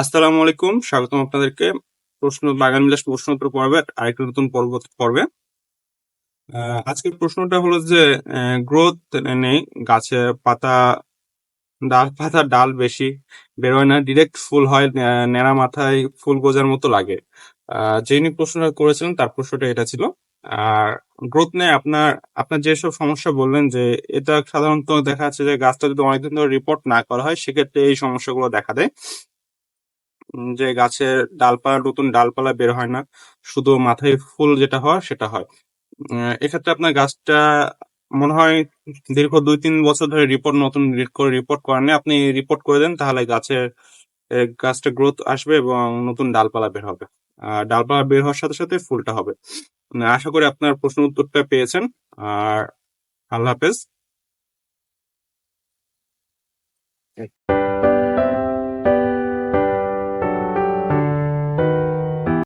আসসালামু আলাইকুম, স্বাগতম আপনাদেরকে। প্রশ্ন, বাগান বিলাস প্রশ্ন উত্তর পর্বে আরেকটা নতুন পর্ব পর্বে। আজকের প্রশ্নটা হলো যে গ্রোথ নেই, গাছে পাতা, ডাল পাতা ডাল বেশি, বেরোয় না ডিরেক্ট ফুল হয় ন্যাড়া মাথায় ফুল গোজার মতো লাগে। যিনি প্রশ্নটা করেছিলেন, তার প্রশ্নটা এটা ছিল। আর গ্রোথ নেই, আপনার আপনার যেসব সমস্যা বললেন যে, এটা সাধারণত দেখা যাচ্ছে যে, গাছটা যদি অনেকদিন ধরে রিপোর্ট না করা হয়, সেক্ষেত্রে এই সমস্যাগুলো দেখা দেয়। যে গাছের ডালপালা, নতুন ডালপালা বের হয় না, শুধু মাথায় ফুল যেটা হয় সেটা হয়। এক্ষেত্রে আপনার গাছটা মনে হয় দীর্ঘ দুই তিন বছর ধরে রিপোর্ট নতুন করে রিপোর্ট করেননি। আপনি রিপোর্ট করে দেন, তাহলে গাছের গাছটা গ্রোথ আসবে এবং নতুন ডালপালা বের হবে। আর ডালপালা বের হওয়ার সাথে সাথে ফুলটা হবে। আশা করি আপনার প্রশ্ন উত্তরটা পেয়েছেন। আর আল্লাহ হাফেজ।